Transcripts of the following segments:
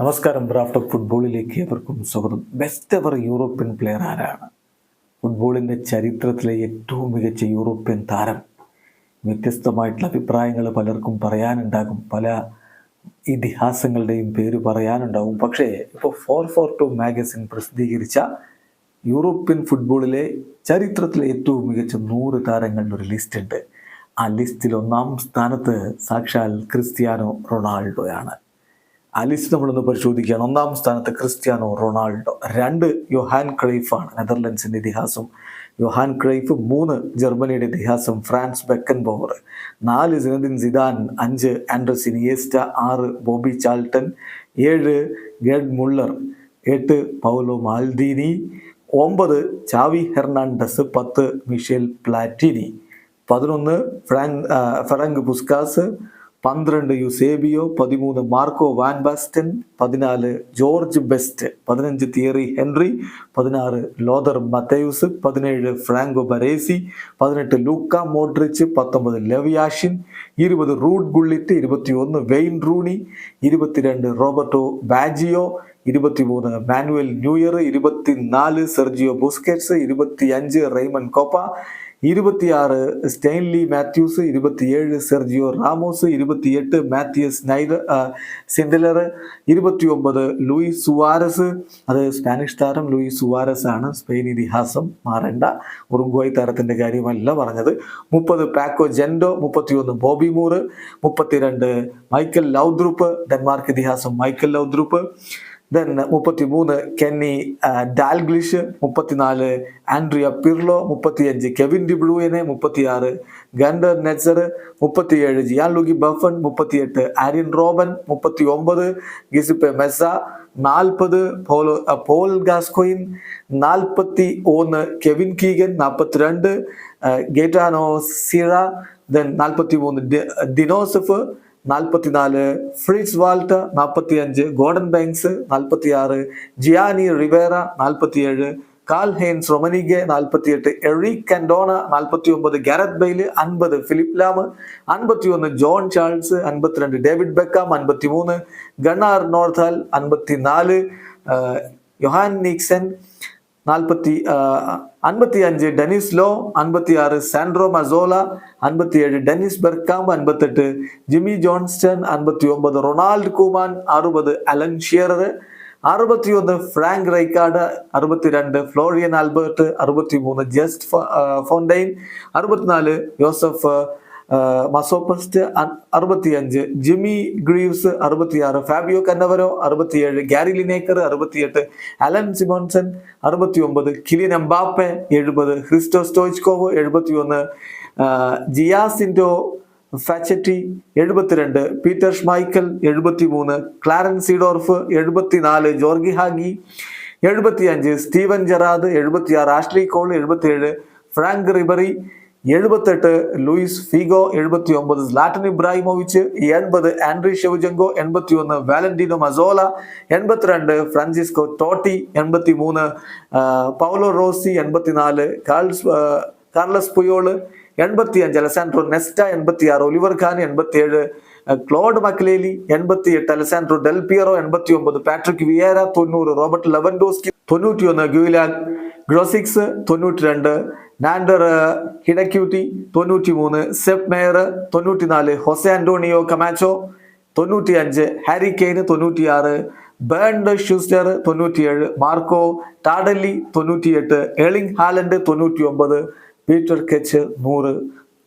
നമസ്കാരം. ബ്രാഫ്റ്റ് ഓഫ് ഫുട്ബോളിലേക്ക് ഏവർക്കും സ്വാഗതം. ബെസ്റ്റ് എവർ യൂറോപ്യൻ പ്ലെയർ ആരാണ്? ഫുട്ബോളിന്റെ ചരിത്രത്തിലെ ഏറ്റവും മികച്ച യൂറോപ്യൻ താരം. വ്യത്യസ്തമായിട്ടുള്ള അഭിപ്രായങ്ങൾ പലർക്കും പറയാനുണ്ടാകും. പല ഇതിഹാസങ്ങളുടെയും പേര് പറയാനുണ്ടാകും. പക്ഷേ ഇപ്പോൾ ഫോർ ഫോർ ടു മാഗസിൻ പ്രസിദ്ധീകരിച്ച യൂറോപ്യൻ ഫുട്ബോളിലെ ചരിത്രത്തിലെ ഏറ്റവും മികച്ച നൂറ് താരങ്ങളുടെ ഒരു ലിസ്റ്റ് ഉണ്ട്. ആ ലിസ്റ്റിൽ ഒന്നാം സ്ഥാനത്ത് സാക്ഷാൽ ക്രിസ്ത്യാനോ റൊണാൾഡോയാണ്. ലിസ്റ്റ് നമ്മളൊന്ന് പരിശോധിക്കുകയാണ്. ഒന്നാം സ്ഥാനത്ത് ക്രിസ്ത്യാനോ റൊണാൾഡോ. രണ്ട് യൊഹാൻ ക്രൈഫാണ് നെതർലൻഡ്സിന്റെ ഇതിഹാസം. യൊഹാൻ ക്രൈഫ് മൂന്ന് ജർമ്മനിയുടെ ഇതിഹാസം. ഫ്രാൻസ് ബെക്കൻ ബോവർ നാല് സിനദിൻ സിദാൻ. അഞ്ച് ആൻഡ്രസ് ഇനിയേസ്റ്റ ആറ് ബോബി ചാൾട്ടൻ. ഏഴ് ഗഡ് മുള്ളർ. എട്ട് പൗലോ മാൽദീനി. ഒമ്പത് ചാവി ഹെർണാണ്ടസ്. പത്ത് മിഷേൽ പ്ലാറ്റിനി. പതിനൊന്ന് ഫ്രാങ്ക് ഫെറങ്ക് പുസ്കാസ്. പന്ത്രണ്ട് യുസേബിയോ പതിമൂന്ന് മാർക്കോ വാൻ ബാസ്റ്റൻ പതിനാല് ജോർജ് ബെസ്റ്റ് പതിനഞ്ച് തിയറി ഹെൻറി പതിനാറ് ലോദർ മത്തയൂസ് പതിനേഴ് ഫ്രാങ്കോ ബരേസി പതിനെട്ട് ലൂക്ക മോഡ്രിച്ച് പത്തൊമ്പത് ലെവിയാഷിൻ ഇരുപത് റൂഡ് ഗുള്ളിറ്റ് ഇരുപത്തിയൊന്ന് വെയിൻ റൂണി ഇരുപത്തിരണ്ട് റോബർട്ടോ ബാജിയോ ഇരുപത്തിമൂന്ന് മാനുവൽ ന്യൂയർ ഇരുപത്തിനാല് സെർജിയോ ബുസ്കെറ്റ്സ് ഇരുപത്തിയഞ്ച് റെയ്മൺ കോപ്പ ഇരുപത്തിയാറ് സ്റ്റെയിൻലി മാത്യൂസ് ഇരുപത്തിയേഴ് സെർജിയോ റാമോസ് ഇരുപത്തിയെട്ട് മാത്യൂസ് നൈഡർ സിൻഡലർ ഇരുപത്തി ഒമ്പത് ലൂയിസ് സുവാരസ്. അത് സ്പാനിഷ് താരം ലൂയിസ് സുവാരസ് ആണ് സ്പെയിൻ ഇതിഹാസം മാറേണ്ട. ഉറുഗ്വായ് താരത്തിന്റെ കാര്യമല്ല പറഞ്ഞത്. മുപ്പത് പാക്കോ ജെൻഡോ മുപ്പത്തിയൊന്ന് ബോബി മൂറ് മുപ്പത്തിരണ്ട് മൈക്കൽ ലൗദ്രൂപ്പ് ഡെൻമാർക്ക് ഇതിഹാസം മൈക്കൽ ലൗദ്രൂപ്പ്. ദെൻ മുപ്പത്തി മൂന്ന് കെന്നി ഡാൽഗ്ലിഷ് മുപ്പത്തിനാല് ആൻഡ്രിയ പിർലോ മുപ്പത്തിയഞ്ച് കെവിൻ ഡിബ്ലൂയനെ മുപ്പത്തിയാറ് ഗണ്ടർ നെറ്റ്സർ മുപ്പത്തിയേഴ് ജിയാൻ ലുഗി ബഫൺ മുപ്പത്തിയെട്ട് ആര്യൻ റോബൻ മുപ്പത്തി ഒമ്പത് ഗിസിപ്പെ മെസ്സ നാൽപ്പത് പോലോ പോൾ ഗാസ്കോയിൻ നാൽപ്പത്തി ഒന്ന് കെവിൻ കീഗൻ നാൽപ്പത്തിരണ്ട് ഗേറ്റാനോ സിറ ദെൻ നാൽപ്പത്തി മൂന്ന് ഡിനോസഫ് നാൽപ്പത്തിനാല് ഫ്രിഡ്സ് വാൾട്ട നാൽപ്പത്തി അഞ്ച് ഗോർഡൻ ബാങ്ക്സ് നാൽപ്പത്തി ആറ് ജിയാനി റിവേറ നാൽപ്പത്തിയേഴ് കാൽ ഹെയ്ൻസ് റൊമനിഗെ നാൽപ്പത്തിയെട്ട് എറി കൻഡോണ നാൽപ്പത്തി ഒമ്പത് ഗാരത് ബെയിൽ അൻപത് ഫിലിപ്പ് ലാമ് അൻപത്തി ഒന്ന് ജോൺ ചാൾസ് അൻപത്തിരണ്ട് ഡേവിഡ് ബെക്കാം അൻപത്തി മൂന്ന് ഗണ്ണാർ നോർത്താൽ അൻപത്തി നാല് യൊഹാൻ നിക്സൺ നാൽപ്പത്തി അൻപത്തി അഞ്ച് ഡെനിസ് ലോ അൻപത്തി ആറ് സാൻഡ്രോ മസോല അൻപത്തിയേഴ് ഡെനിസ് ബെർക്കാമ്പ് അൻപത്തെട്ട് ജിമ്മി ജോൺസ്റ്റൺ അൻപത്തി ഒമ്പത് റൊണാൾഡ് കുമാൻ അറുപത് അലൻ ഷിയറർ അറുപത്തിയൊന്ന് ഫ്രാങ്ക് റൈക്കാർഡ് അറുപത്തിരണ്ട് ഫ്ലോറിയൻ ആൽബർട്ട് അറുപത്തി മൂന്ന് ജസ്റ്റ് ഫോണ്ടൈൻ അറുപത്തിനാല് യോസഫ് മസോപ്പസ്റ്റ് അറുപത്തിയഞ്ച് ജിമ്മി ഗ്രീവ്സ് അറുപത്തിയാറ് ഫാബിയോ കന്നവരോ അറുപത്തിയേഴ് ഗാരി ലിനേക്കർ അറുപത്തിയെട്ട് അലൻ സിമോൺസൺ അറുപത്തി ഒമ്പത് കിലിൻ എംബാപ്പെ എഴുപത് ക്രിസ്റ്റോ സ്റ്റോയ്ച്കോവ് എഴുപത്തിയൊന്ന് ജിയാസിൻഡോ ഫാച്ചറ്റി എഴുപത്തിരണ്ട് പീറ്റർ ഷ്മൈക്കൽ എഴുപത്തി മൂന്ന് ക്ലാരൻ സീഡോർഫ് എഴുപത്തിനാല് ജോർഗി ഹാഗി എഴുപത്തിയഞ്ച് സ്റ്റീവൻ ജെറാദ് എഴുപത്തിയാറ് ആഷ്ലി കോൾ എഴുപത്തിയേഴ് ഫ്രാങ്ക് റിബറി എഴുപത്തെട്ട് ലൂയിസ് ഫിഗോ എഴുപത്തി ഒമ്പത് ലാറ്റൻ ഇബ്രാഹിമോവിച്ച് എൺപത് ആൻഡ്രി ഷെവുജങ്കോ എൺപത്തി ഒന്ന് വാലന്റീനോ മസോല എൺപത്തിരണ്ട് ഫ്രാൻസിസ്കോ ടോട്ടി എൺപത്തി മൂന്ന് പൗലോ റോസി എൺപത്തിനാല് കാൾസ് കാർലസ് പുയോൾ എൺപത്തി അഞ്ച് അലസാൻഡ്രോ നെസ്റ്റ എൺപത്തി ആറ് ഒലിവർ ഖാൻ എൺപത്തി ഏഴ് ക്ലോഡ് മക്ലേലി എൺപത്തി എട്ട് അലസാൻഡ്രോ ഡെൽ പിയറോ എൺപത്തി ഒമ്പത് പാട്രിക് വിയേര തൊണ്ണൂറ് റോബർട്ട് ലെവൻഡോസ്കി തൊണ്ണൂറ്റി ഒന്ന് ഗ്യൂലാൻ ഗ്രോസിക്സ് തൊണ്ണൂറ്റി രണ്ട് നാൻഡർ ഹിഡക്യൂത്തി തൊണ്ണൂറ്റി മൂന്ന് സെപ് മേയർ തൊണ്ണൂറ്റി നാല് ഹൊസെ ആന്റോണിയോ കമാച്ചോ തൊണ്ണൂറ്റി അഞ്ച് ഹാരി കെയ്ന് തൊണ്ണൂറ്റിയാറ് ബേൺഡ് ഷൂസ്റ്റർ തൊണ്ണൂറ്റിയേഴ് മാർക്കോ ടാഡല്ലി തൊണ്ണൂറ്റിയെട്ട് എളിങ് ഹാലൻഡ് തൊണ്ണൂറ്റി ഒമ്പത് പീറ്റർ കെച്ച് നൂറ്.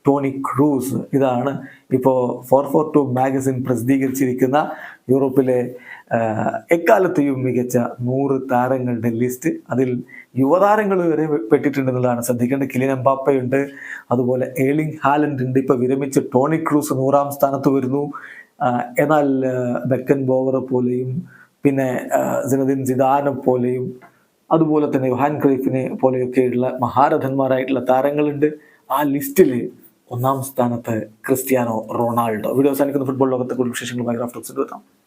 ടോണി ക്രൂസ് ഇതാണ് ഇപ്പോൾ ഫോർ ഫോർ ടു മാഗസിൻ പ്രസിദ്ധീകരിച്ചിരിക്കുന്ന യൂറോപ്പിലെ എക്കാലത്തെയും മികച്ച നൂറ് താരങ്ങളുടെ ലിസ്റ്റ് അതിൽ യുവതാരങ്ങൾ വരെ പെട്ടിട്ടുണ്ടെന്നുള്ളതാണ് ശ്രദ്ധിക്കേണ്ട കിലിൻ എംബാപ്പയുണ്ട്. അതുപോലെ ഏളിംഗ് ഹാലൻഡ് ഉണ്ട് ഇപ്പോൾ വിരമിച്ച് ടോണി ക്രൂസ് നൂറാം സ്ഥാനത്ത് വരുന്നു. എന്നാൽ ബെക്കൻ ബോവറെ പോലെയും പിന്നെ സിനദിൻ സിദാനെ പോലെയും അതുപോലെ തന്നെ യുഹാൻ ക്രൈഫിനെ പോലെയൊക്കെയുള്ള മഹാരഥന്മാരായിട്ടുള്ള താരങ്ങളുണ്ട്. ആ ലിസ്റ്റിൽ ഒന്നാം സ്ഥാനത്ത് ക്രിസ്ത്യാനോ റൊണാൾഡോ. വീഡിയോ അവസാനിക്കുന്ന. ഫുട്ബോൾ ലോകത്തെ കൂടുതൽ വിശേഷങ്ങളുമായി ഗ്രാഫ്റ്റോക്സിൽ എത്താം.